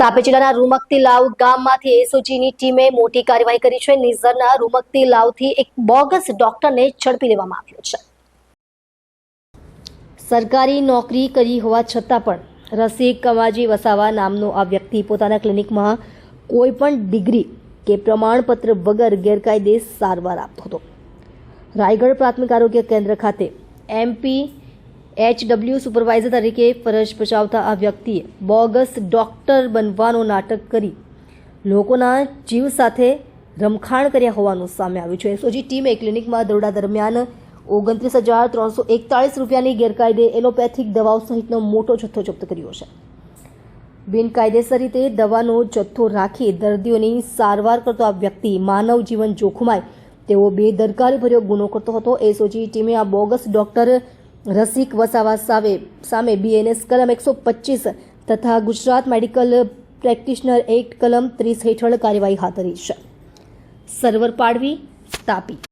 તાપી જિલ્લાના રૂમકતી લાવ ગામમાંથી એસઓજીની ટીમે મોટી કાર્યવાહી કરી છે. નિઝરના રૂમકતી લાવથી એક બોગસ ડોક્ટરને ઝડપી લેવામાં આવ્યો છે. સરકારી નોકરી કરી હોવા છતાં પણ રસિક કમાજી વસાવા નામનો આ વ્યક્તિ પોતાના ક્લિનિકમાં કોઈ પણ ડિગ્રી કે પ્રમાણપત્ર વગર ગેરકાયદે સારવાર આપતો હતો. રાયગઢ પ્રાથમિક આરોગ્ય કેન્દ્ર ખાતે એમપી એચડબલ્યુ સુપરવાઇઝર તરીકે ફરજ બજાવતા આ વ્યક્તિએ બોગસ ડોક્ટર બનવાનો નાટક કરી લોકોના જીવ સાથે રમખાણ કર્યા હોવાનું સામે આવ્યું છે. એસઓજી ટીમે ક્લિનિકમાં દરોડા દરમિયાન ઓગણત્રીસ હજાર ત્રણસો એકતાળીસ રૂપિયાની ગેરકાયદે એલોપેથિક દવાઓ સહિતનો મોટો જથ્થો જપ્ત કર્યો છે. બિનકાયદેસર રીતે દવાનો જથ્થો રાખી દર્દીઓની સારવાર કરતો આ વ્યક્તિ માનવ જીવન જોખમાય તેવો બેદરકારીભર્યો ગુનો કરતો હતો. એસઓજી ટીમે આ બોગસ ડોક્ટર રસિક વસાવા સામે સામે બીએનએસ કલમ એકસો પચીસ તથા ગુજરાત મેડિકલ પ્રેક્ટિશનર એક્ટ કલમ ત્રીસ હેઠળ કાર્યવાહી હાથ ધરી છે. સર્વર પાડવી, તાપી.